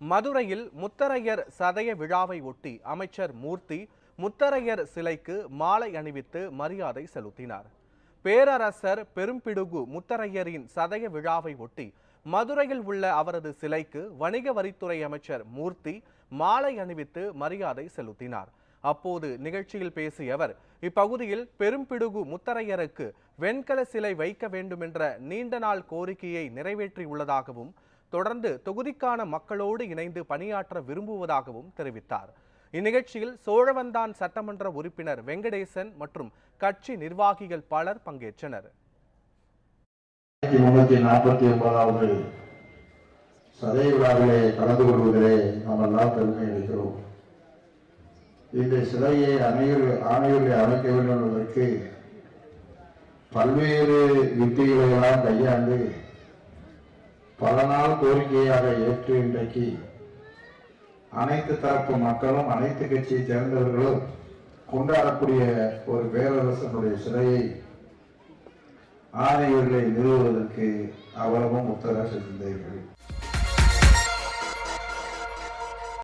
மதுரையில் முத்தரையர் சதய விழாவை ஒட்டி அமைச்சர் மூர்த்தி முத்தரையர் சிலைக்கு மாலை அணிவித்து மரியாதை செலுத்தினார். பேரரசர் பெரும்பிடுகு முத்தரையரின் சதய விழாவை ஒட்டி மதுரையில் உள்ள அவரது சிலைக்கு வணிக வரித்துறை அமைச்சர் மூர்த்தி மாலை அணிவித்து மரியாதை செலுத்தினார். அப்போது நிகழ்ச்சியில் பேசிய அவர் இப்பகுதியில் பெரும்பிடுகு முத்தரையருக்கு வெண்கல சிலை வைக்க வேண்டுமென்ற நீண்ட நாள் கோரிக்கையை நிறைவேற்றியுள்ளதாகவும் தொடர்ந்து தொகுதிக்கான மக்களோடு இணைந்து பணியாற்ற விரும்புவதாகவும் தெரிவித்தார். இந்நிகழ்ச்சியில் சோழவந்தான் சட்டமன்ற உறுப்பினர் வெங்கடேசன் மற்றும் கட்சி நிர்வாகிகள் பலர் பங்கேற்றனர். ஆயிரத்தி சதய விழாவிலே கலந்து கொள்வதிலே நாம் எல்லாம் பெருமை அளிக்கிறோம் இந்த சிலையை அணையில் ஆணையில் அமைக்க வேண்டும் என்பதற்கு பல்வேறு யுக்திகளை எல்லாம் கையாண்டு பல நாள் கோரிக்கையாக ஏற்று இன்றைக்கு அனைத்து தரப்பு மக்களும் அனைத்து கட்சியை சேர்ந்தவர்களும் கொண்டாடக்கூடிய ஒரு பேரரசனுடைய சிலையை ஆணையர்களை நிறுவுவதற்கு அவ்வளவும் உத்தரவு செய்திருந்தீர்கள்